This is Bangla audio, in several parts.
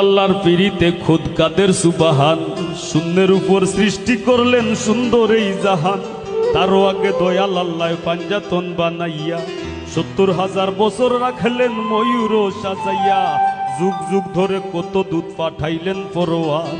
আল্লাহর পিড়িতে খুদ কাদের সুবাহান, শূন্যের উপর সৃষ্টি করলেন সুন্দর এই জাহান। তারও আগে দয়াল আল্লাহ পাঞ্জাতন বানাইয়া, সত্তর হাজার বছর রাখলেন ময়ূর সাজাইয়া। যুগ যুগ ধরে কত দুধ পাঠাইলেন পরোয়ার।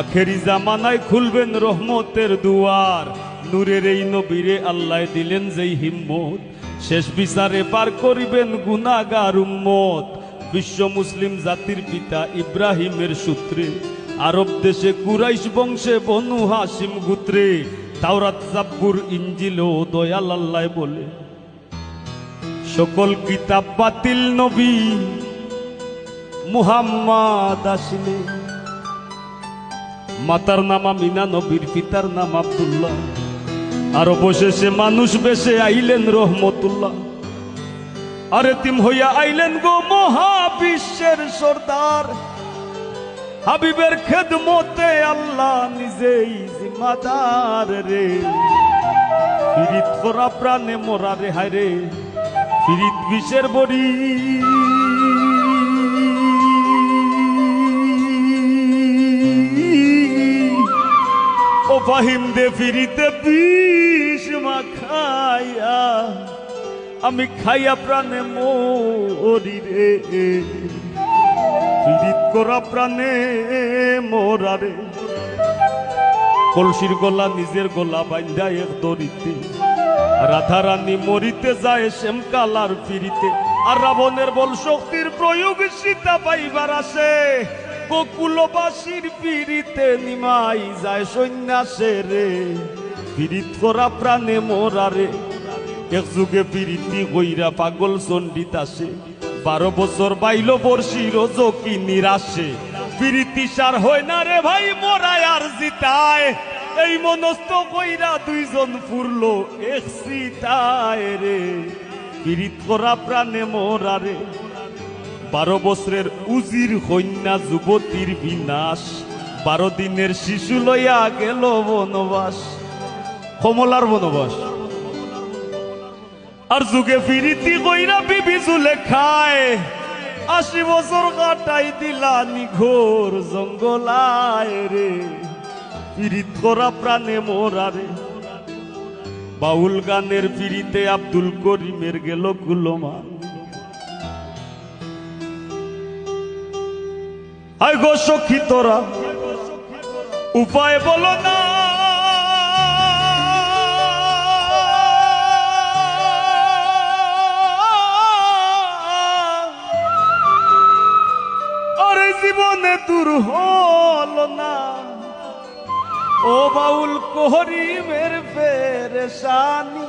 আখেরি জামানায় খুলবেন রহমতের দুয়ার। নূরের এই নবীরে আল্লাহ দিলেন যেই হিম্মত। শেষ বিচারে পার করিবেন গুনাগার উম্মত। বিশ্ব মুসলিম জাতির পিতা ইব্রাহিমের সূত্রে, আরব দেশে কুরাইশ বংশে বনু হাসিম গুত্রে, তাওরাত জাব্বুর ইঞ্জিল ও দয়াল আল্লাহ বলে, সকল কিতাব বাতিল নবী মুহাম্মদ আসিলে। মাতার নাম আমিনা, নবীর পিতার নাম আব্দুল্লাহ। আর অবশেষে মানুষ বেশে আইলেন রহমতুল্লাহ। আরে তিম হইয়া আইলেন গো মহাবিশ্বের সর্দার। হাবিবের খেদমতে আল্লাহ নিজেই জিম্মাদার রে। ফিরিত করা প্রাণে মরা রে, হায় রে। ফিরিত বিষের বড়ি। ও ফাহিম দে ফিরিতে বিষ মাখাইয়া আমি খাইয়া প্রাণে মরি রে। পীড়িত করা প্রাণে মোরা রে। কলসির গলা নিজের গলা বাইন্দা এক দরিতে রাধা রানী মরিতে যায় শ্যাম কালার ফিরিতে। আর রাবণের বল শক্তির প্রয়োগ সীতা পাইবার আসে। গোকুলবাসীর পিড়িতে নিমাই যায় সন্ন্যাসে রে। পীড়িত করা প্রাণে মোরা রে। এক যুগে পিরিতি কইরা পাগল চন্ডিত আসে। বারো বছর বাইল বর্ষি রোজকি নিরাশে। পিরিতি সার হয় না রে ভাই, মোরায় আর জিতায়। এই মনস্থ কইরা দুইজন ফুরলো এক সিতায় রে। পিরিত করা প্রাণে মোরা রে। বারো বছরের উজির কন্যা যুবতীর বিনাশ। বারো দিনের শিশু লইয়া গেল বনবাস। কমলার বনবাস। আর যুগে ফিরিতি কইরা বিবি জুলে খায়। আশি বছর কাটাই দিলা নিঘোর জঙ্গলায় রে। ফিরিত করা প্রাণে মোরা রে। বাউল গানের ফিরিতে আব্দুল করিমের গেল কুলমা। আয় গো সখী তোরা, উপায় বলো না। হল না। ও বাউল করিমের পেরেশানি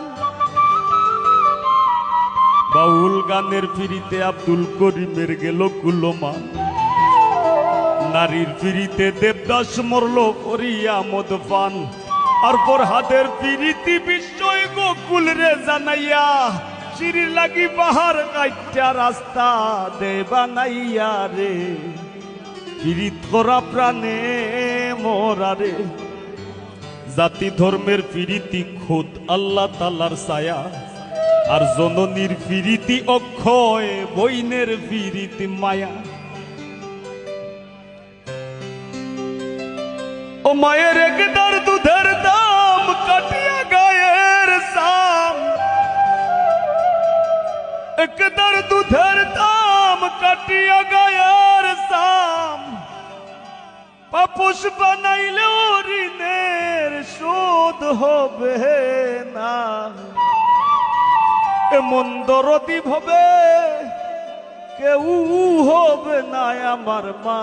বাউল গানের ফিরিতে আব্দুল করিমের গেল কুলমা নারীর ফিরিতে দেবদাস মরল করিয়া মদ পান আর পর হাতের পিরিতি বিস্ময় গোকুল রে জানাইয়া চিরি লাগি পাহাড় কাইটা রাস্তা দে বানাইয়া রে। পিরিত করা প্রাণে মরা রে। জাতি ধর্মের ফিরিতি খোদ আল্লাহ তালার ছায়া। আর জননীর ফিরিতি অক্ষয়, বইনের ফিরিতি মায়া। ও মায়ের একদার দুধের দাম কাটিয়া গায়ের সাম একদার দুধের দাম পাপুষ বানাইলে ঋণের শোধ হবে না। এমন দরদি হবে কেউ হবে না আমার মা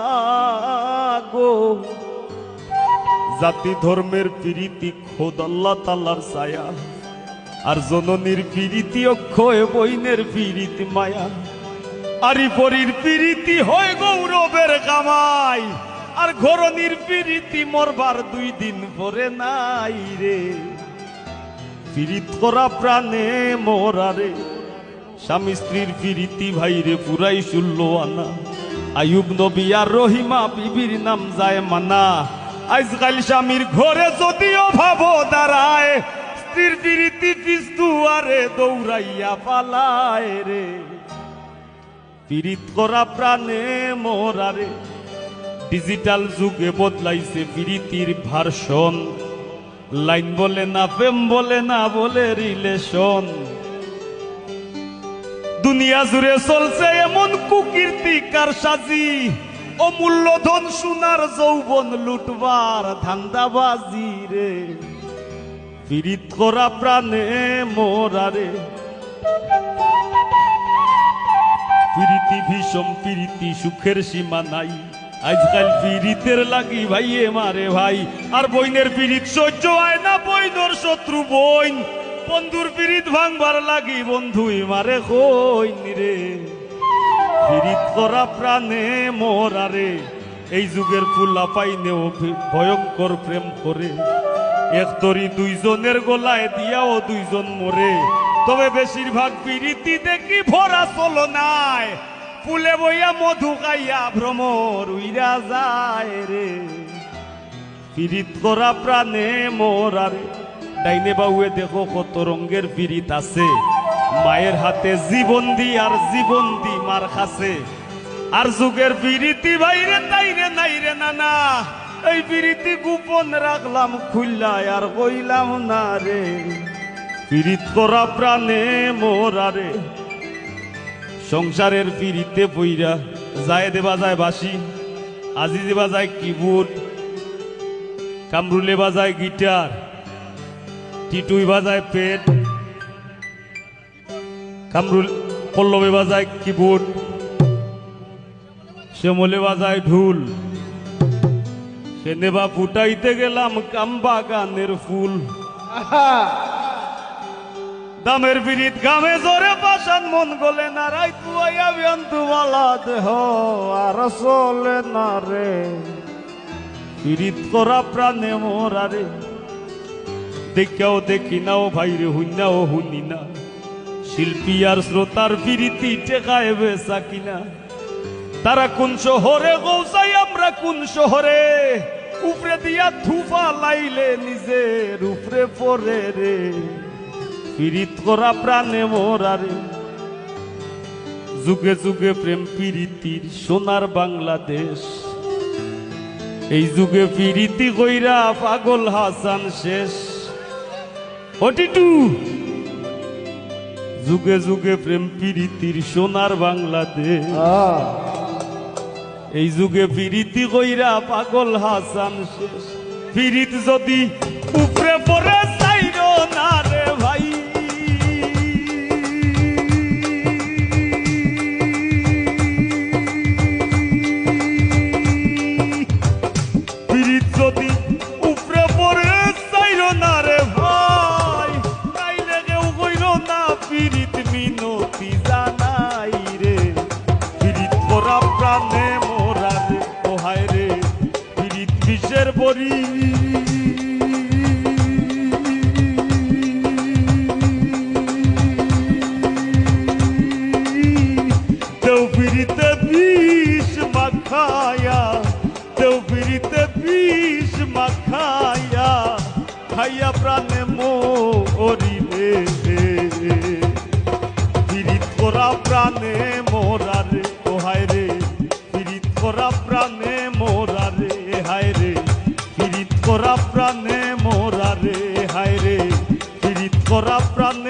গো। জাতি ধর্মের প্রীতি খোদ আল্লাহ তাল্লার ছায়া, আর জননীর প্রীতি অক্ষয় বইনের প্রীতি মায়া। আরি পরীর প্রীতি হয় গৌরবের কামাই। আর ঘরনির প্রীতি মরবার দুই দিন পরে নাই রে। পীড়িত করা প্রাণে মরা রে। স্বামী স্ত্রীর প্রীতি ভাই রে, পুরাই শুনল আনা। আয়ুব নবী আর রহিমা বিবির নাম যায় মানা। আজকাল স্বামীর ঘরে যদিও ভাব দাঁড়ায়, স্ত্রীর বিরীতি পিস দুয়ারে দৌড়াইয়া পালায় রে। পীড়িত করা প্রাণে মরারে ডিজিটাল যুগে বদলাইছে প্রীতির ভার্সন। লাইন বলে না, প্রেম বলে না, বলে রিলেশন। দুনিয়া জুড়ে চলছে এমন কুকীর্তি কার সাজি। অমূল্য ধন সোনার যৌবন লুটবার ধান্দাবাজি রে। পীড়িত করা প্রাণে মোরারে প্রীতি ভীষণ প্রীতি, সুখের সীমা নাই। আজকাল পীড়িতের লাগি ভাইয়ে মারে ভাই। আর বইনের পীড়িত সহ্য হয় না, বইনর শত্রু বইন। বন্ধুর পীড়িত ভাঙবার লাগি বন্ধুই মারে কইন রে পীড়িত করা প্রাণে মোরারে এই যুগের ফুলা পাইনেও ভয়ঙ্কর প্রেম করে। এক তরি দুইজনের গলায় দিয়াও দুইজন মরে। তবে বেশিরভাগ পিরিতি দেখি ভরা চলো নাই ফুলে বইয়া মধু খাইয়া ভ্রমর উইরা যায় রে। পিরিত করা প্রাণে মোরারে ডাইনে বাউয়ে দেখো কত রঙ্গের পিরিত আছে। মায়ের হাতে জীবন দি আর জীবন দি মার খাসে। আর যুগের পিরিতি বাইরে তাইরে নাইরে নানা। এই পিরিতি গোপন রাখলাম, খুললাই আর কইলাম না রে। পিরিত করা প্রাণে মোরারে সংসারের পিরিতে পইরা যায় দেবা যায় বাসি আজি দেবা যায় কিবোর্ড, কামরুলে বাজায় গিটার, টিটুই বাজায় পেট, কামরুল, পল্লবে বাজায় কিবোর্ড, শ্যামলে বাজায় ঢুল, সেনে বা ফুটাইতে গেলাম কাম্বা গানের ফুল। দামের বিরিত গামে জোরে পাশান মন গলে না রাই তুয়াইয়া দেহ। আর চলে না রে। পিরিত করা প্রাণে মোরারে দেখাও দেখি নাও ভাইরে হুইনাও হুনি না। শিল্পী আর শ্রোতার পিরিতি টেকায় বেসা কিনা। তারা কোন শহরে, গৌসাই আমরা কোন শহরে? উপরে দিয়া থুফা লাইলে নিজের, উপরে পরে রে। পিরিত করা প্রাণে মোরারে যুগে যুগে প্রেম পিরিতির সোনার বাংলাদেশ। এই যুগে পিরিতি কইরা পাগল হাসান শেষ। ওটিটু যুগে যুগে প্রেম পিরিতির সোনার বাংলাদেশ। এই যুগে পিরিতি কইরা পাগল হাসান শেষ। পিরিত যদি উপরে বরি দেও পিরিতে বিষ মাখায়া, দেও পিরিতে বিষ মাখায়া, খাইয়া প্রাণে মোরি রে পিরিত করা প্রাণে মোরা রে ও হায় রে। পিরিত করা প্রাণে মোরা রে, হায় রে। করা প্রাণে মোরা রে হায় রে। পীড়িত করা প্রাণে